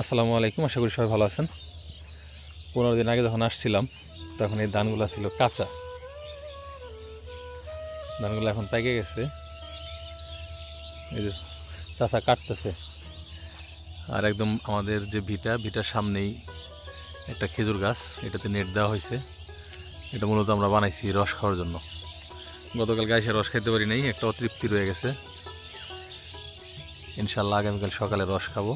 আসসালামু আলাইকুম, আশা করি সবাই ভালো আছেন। পনেরো দিন আগে যখন আসছিলাম, তখন এই ধানগুলো ছিল কাঁচা। ধানগুলো এখন পেকে গেছে। এই যে চাচা কাটতেছে। আর একদম আমাদের যে ভিটা, ভিটার সামনেই একটা খেজুর গাছ, এটাতে নেট দেওয়া হয়েছে। এটা মূলত আমরা বানাইছি রস খাওয়ার জন্য। গতকাল গাইসে রস খেতে পারি নাই, একটা অতৃপ্তি রয়ে গেছে। ইনশাল্লাহ আগামীকাল সকালে রস খাব।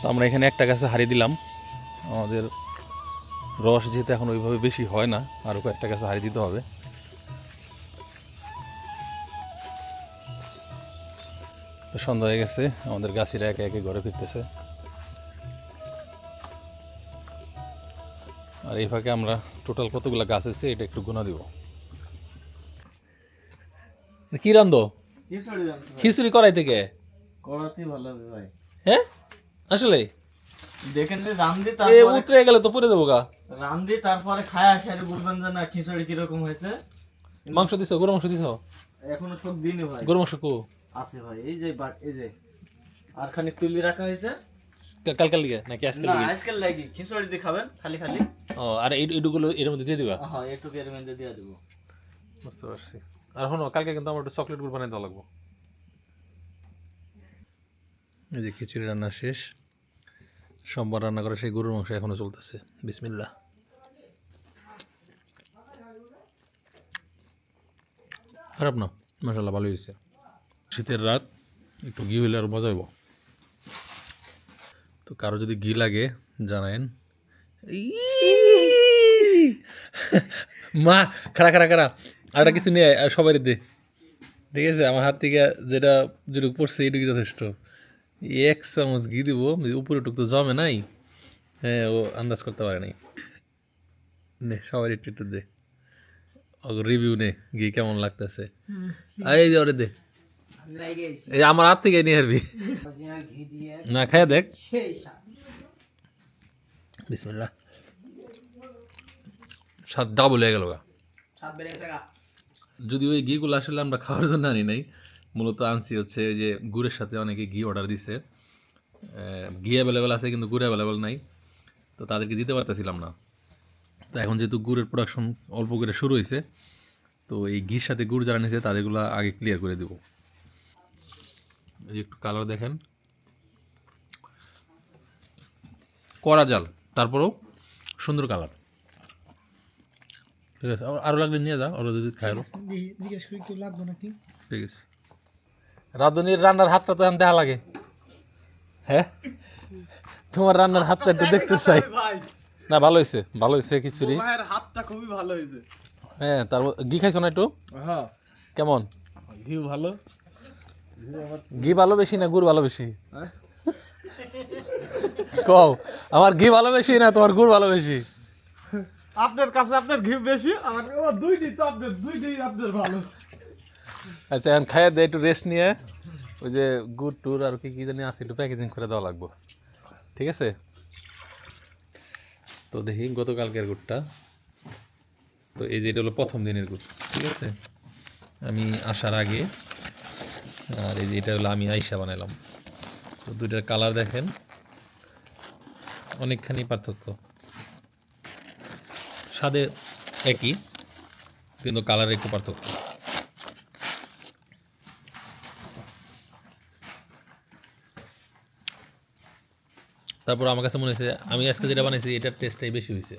তো আমরা এখানে একটা গাছে হারিয়ে দিলাম। আমাদের রস যেহেতু এখন ওইভাবে বেশি হয় না আরও কয়েকটা গাছে হারিয়ে দিতে হবে। তো সন্ধ্যা হয়ে গেছে আমাদের গাছিরা একে একে ঘরে ফিরতেছে। আর এই ফাঁকে আমরা টোটাল কতগুলো গাছ হয়েছে এটা একটু গুণা দিব। কি রান্ধো? খিচুড়ি করাই থেকে? করাতেই ভালো হবে ভাই। হ্যাঁ? আসলে? দেখেন যে রান্ধি এ উতরে গেলে তো পরে দেবো গা। রান্ধি তারপরে খায় আসারে বলবেন যে না খিচুড়ি কীরকম হয়েছে। মাংস দিছ? গরু মাংস দিছ? এখনও সব দিনই ভাই। গরু মাংস কো? আছে ভাই এই যে এই যে আর খানিক তুলি রাখা হয়েছে। কা- কালকার লিগে? নাকি আজকে না আজকাল লাগি খিচুড়ি দিয়ে খাবেন খালি খালি। ও আর এই এটুগুলো এর মধ্যে দিয়ে দিবা? হ্যাঁ একটু এর মধ্যে দিয়ে দেবো। বুঝতে পারছি। আর শোনো কালকে কিন্তু আমার একটু চকলেট গুড় বানিয়ে দেওয়া লাগবো। এই যে খিচুড়ি রান্না শেষ। সোমবার রান্না করা সেই গরুর মাংস এখনও চলতেছে। বিসমিল্লা খারাপ না? মশাল্লাহ ভালোই হয়েছে। শীতের রাত, একটু ঘি হইলে আর মজা হইব। তো কারও যদি ঘি লাগে, জানায়েন। মা খারা খারা খারা আর একটা কিছু নিয়ে সবাই দে। ঠিক আছে, আমার হাত থেকে যেটা যেটুকু পড়ছে এটুকু যথেষ্ট। এক চামচ ঘি দিব উপরে টুক তো জমে নাই হ্যাঁ ও আন্দাজ করতে পারে নাই নে সবাই একটু একটু দে রিভিউ নে ঘি কেমন লাগতেছে এই যে ওরে দে এই আমার হাত থেকে নিয়ে আসবি না খায় দেখ বিসমিল্লাহ স্বাদ ডাবল হয়ে গেল যদি ওই ঘিগুলো আসলে আমরা খাওয়ার জন্য আনি নাই মূলত আনছি হচ্ছে যে গুড়ের সাথে অনেকে ঘি অর্ডার দিছে। ঘি অ্যাভেলেবেল আছে কিন্তু গুড় অ্যাভেলেবেল নাই তো তাদেরকে দিতে পারতেছিলাম না। তো এখন যেহেতু গুড়ের প্রোডাকশন অল্প করে শুরু হয়েছে তো এই ঘির সাথে গুড় যারা নিয়েছে তাদেরগুলো আগে ক্লিয়ার করে দেবো। এই একটু কালার দেখেন। কড়া জাল তারপরেও সুন্দর কালার ঠিক আছে আর- আরও লাগলে নিয়ে যা ওরা যদি খায় জিজ্ঞেস করি লাগবো নাকি? ঠিক আছে। রাঁধুনির রান্নার হাতটা তো এখন দেখা লাগে। হ্যাঁ? তোমার রান্নার হাতটা একটু দেখতে চাই। না ভালো হয়েছে ভালো হয়েছে খিচুড়ি। হাতটা খুবই ভালো হয়েছে হ্যাঁ তারপর ঘি খাইছো না একটু? হ্যাঁ। কেমন? ভিউ ভালো। ঘি ভালো বেশি না গুড় ভালো বেশি? কও আমার ঘি ভালো বেশি না তোমার গুড় ভালো বেশি? আপনার কাছে আপনার ঘি বেশি আমার দুইটি তো আপনার দুইটি আপনার ভালো। আচ্ছা এখন খাইয়ে দে, একটু রেস্ট নিয়ে। ওই যে গুড় টুর আর কি কি জানি আছে, একটু প্যাকেজিং করে দেওয়া লাগবো। ঠিক আছে? তো দেখি গতকালকের গুড়টা। তো এই যে এটা হলো প্রথম দিনের গুড়, ঠিক আছে? আমি আসার আগে, আর এই যে এটা হলো আমি আইসা বানাইলাম। তো দুইটার কালার দেখেন, অনেকখানি পার্থক্য। স্বাদে একই, কিন্তু কালারে একটু পার্থক্য। তারপর আমার কাছে মনে হয়েছে, আমি আজকে যেটা বানাইছি, এটার টেস্টটাই বেশি হয়েছে।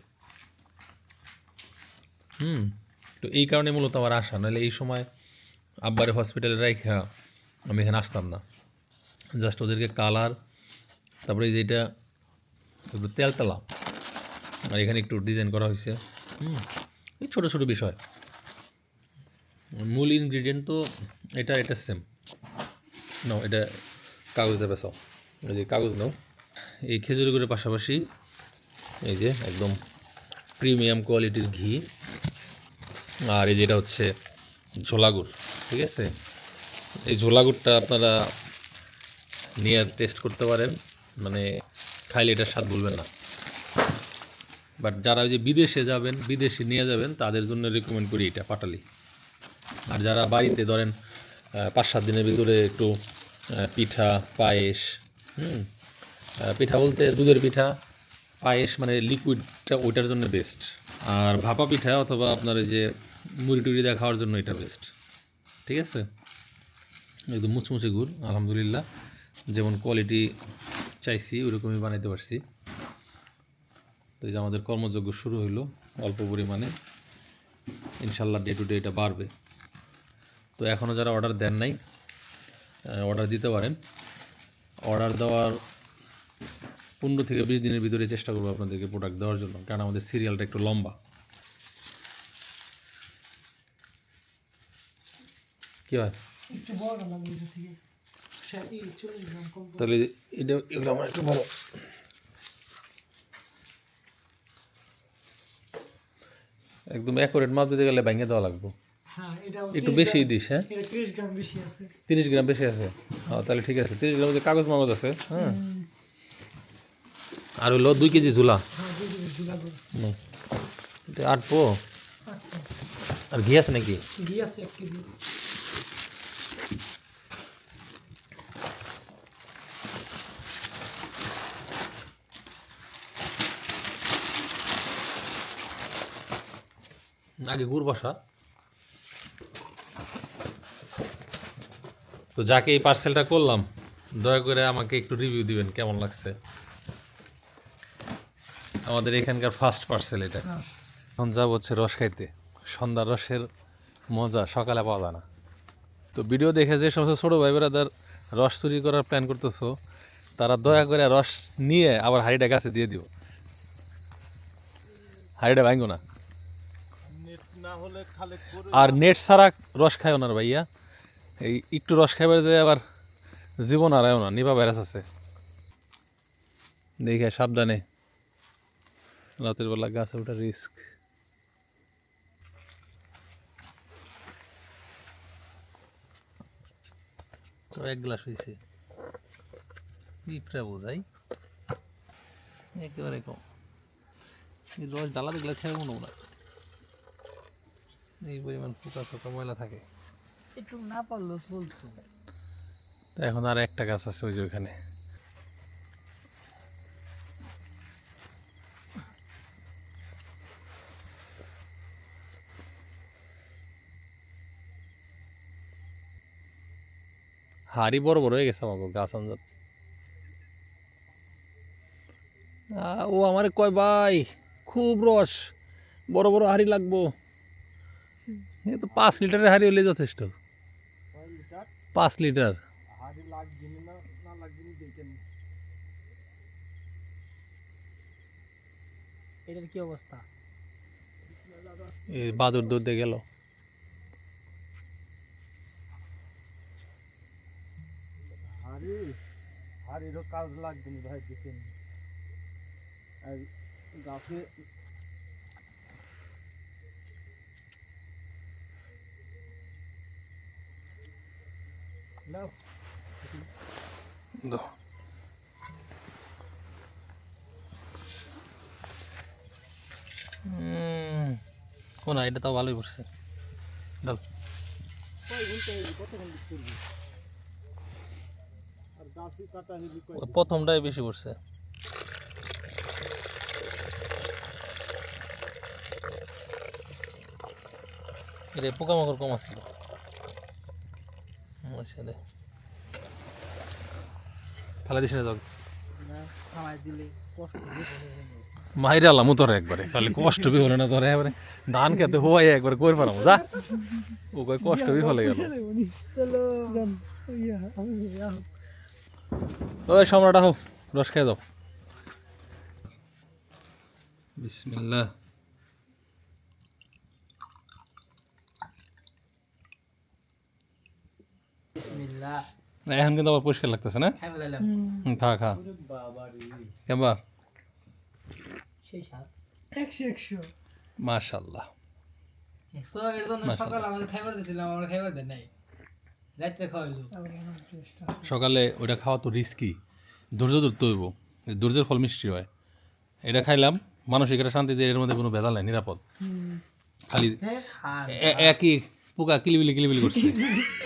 হুম, তো এই কারণে মূলত আমার আসা নাহলে এই সময় আব্বারে হসপিটালে রাইখা আমি এখানে আসতাম না। জাস্ট ওদেরকে কালার তারপরে এই যে এটা একটু তেলতেলা, আর এখানে একটু ডিজাইন করা হয়েছে। হুম, এই ছোটো ছোটো বিষয়। মূল ইনগ্রিডিয়েন্ট তো এটা এটা সেম নাও, এটা কাগজ দেবে সব এই যে কাগজ নাও। এই খেজুর গুড়ের পাশাপাশি এই যে একদম প্রিমিয়াম কোয়ালিটির ঘি আর এই যেটা হচ্ছে ঝোলা গুড়, ঠিক আছে? এই ঝোলা গুড়টা আপনারা নিয়ে টেস্ট করতে পারেন মানে খাইলে এটার স্বাদ ভুলবেন না। বাট যারা ওই যে বিদেশে যাবেন, বিদেশে নিয়ে যাবেন, তাদের জন্য রেকমেন্ড করি এটা পাটালি। আর যারা বাড়িতে ধরেন পাঁচ সাত দিনের ভিতরে একটু পিঠা, পায়েস, হুম পিঠা বলতে দুধের পিঠা, পায়েস মানে লিকুইডটা ওইটার জন্য বেস্ট আর ভাপা পিঠা অথবা আপনার যে মুড়ি টুড়ি দিয়ে খাওয়ার জন্য এটা বেস্ট ঠিক আছে? একদম মুচমুচে গুড়, আলহামদুলিল্লাহ। যেমন কোয়ালিটি চাইছি, ওইরকমই বানাইতে পারছি। তো এই যে আমাদের কর্মযজ্ঞ শুরু হইল, অল্প পরিমাণে। ইনশাল্লাহ ডে টু ডে এটা বাড়বে। তো এখনও যারা অর্ডার দেন নাই অর্ডার দিতে পারেন। অর্ডার দেওয়ার পনেরো থেকে বিশ দিনের ভিতরে চেষ্টা করব আপনাদেরকে প্রোডাক্ট দেওয়ার জন্য কারণ আমাদের সিরিয়ালটা একটু লম্বা। কী হয় তাহলে এটা এগুলো আমার একটু বড়। একদম অ্যাকুরেট মাপ দিতে গেলে ভেঙে দেওয়া লাগবে। হ্যাঁ একটু বেশি দিস হ্যাঁ? এটা গ্রাম বেশি আছে। তিরিশ গ্রাম বেশি আছে। তাহলে ঠিক আছে। তিরিশ গ্রাম যে কাগজ মাগজ আছে হ্যাঁ? আর হইল দুই কেজি ঝুলা। হ্যাঁ। এটা আটবো আর ঘি আছে নাকি? ঘি আছে এক কেজি। আগে গুড় বসা। তো যাকে এই পার্সেলটা করলাম দয়া করে আমাকে একটু রিভিউ দিবেন কেমন লাগছে? আমাদের এখানকার ফার্স্ট পার্সেল এটা। এখন যাব হচ্ছে রস খাইতে। সন্ধ্যা রসের মজা, সকালে পাওয়া যায় না। তো ভিডিও দেখে যে সমস্ত ছোটো ভাই বেড়াদার রস চুরি করার প্ল্যান করতেছো, তারা দয়া করে রস নিয়ে আবার হাড়িটা গাছে দিয়ে দিও। হাড়িটা ভাঙো না। আর নেট ছাড়া রস খায় না রে ভাইয়া। এই একটু রস খাইবার যে আবার জীবন হারায়ও না, নিপা ভাইরাস আছে। দেখে সাবধানে রাতের বেলা গাছে ওঠা রিস্ক তো এক গ্লাস হয়েছে পিঁপড়া বোঝাই। একেবারে কম। এই রস ডালা দেখলে খেয়ে মনে না। এই পরিমাণ পোকা চোকা ময়লা থাকে। একটু না পারলেও চলতো। তো এখন আর একটা গাছ আছে ওই যে ওইখানে। হাড়ি বড় বড় হয়ে গেছে আমাকে গাছ আমজাত আহ, ও আমারে কয় ভাই খুব রস বড় বড় হাড়ি লাগবো। এ তো পাঁচ লিটারের হাড়ি হলে যথেষ্ট। পাঁচ লিটার? এটার কি অবস্থা? এই বাদুর দুধ দিয়ে গেল। হাড়ি হাড়িরও কাজ লাগবে না ভাই দেখেন আর গাছে নাও। কোন এটা তো ভালোই পড়ছে। ডাল কয় ঘণ্টা কতক্ষণ করবি আর গাছই কাটা হইলি কয় ওই প্রথমটাই বেশি পড়ছে। এটা পোকামাকড় কম আসছিল ফেলা দিস না মাইরে আলাম তোরে একবারে খালি কষ্ট বি হলে না তোরে একবারে। ধান খেতে হওয়াই একবারে করে পারাম যা। ও কষ্ট বি হলে গেল। চলো আমি ওই সম্রাট আহো রস খেয়ে যাও। বিসমিল্লাহ। বিসমিল্লাহ না, এখন কিন্তু আবার পরিষ্কার লাগতেছে না? খা খা কেমবা একশো একশো। মাশাল্লাহ। একশো এর জন্য সকাল আমাদের খাইবার দিয়েছিলাম আমরা খাইবার দেন নাই। রাত্রে খাওয়াইলো সকালে ওটা খাওয়া তো রিস্কি ধৈর্য ধরতে হইব। এই ধৈর্যের ফল মিষ্টি হয়। এটা খাইলাম মানসিক একটা শান্তি যে এর মধ্যে কোনো ভেজাল নাই নিরাপদ। খালি একই পোকা কিলিবিলি কিলিবিলি করছে।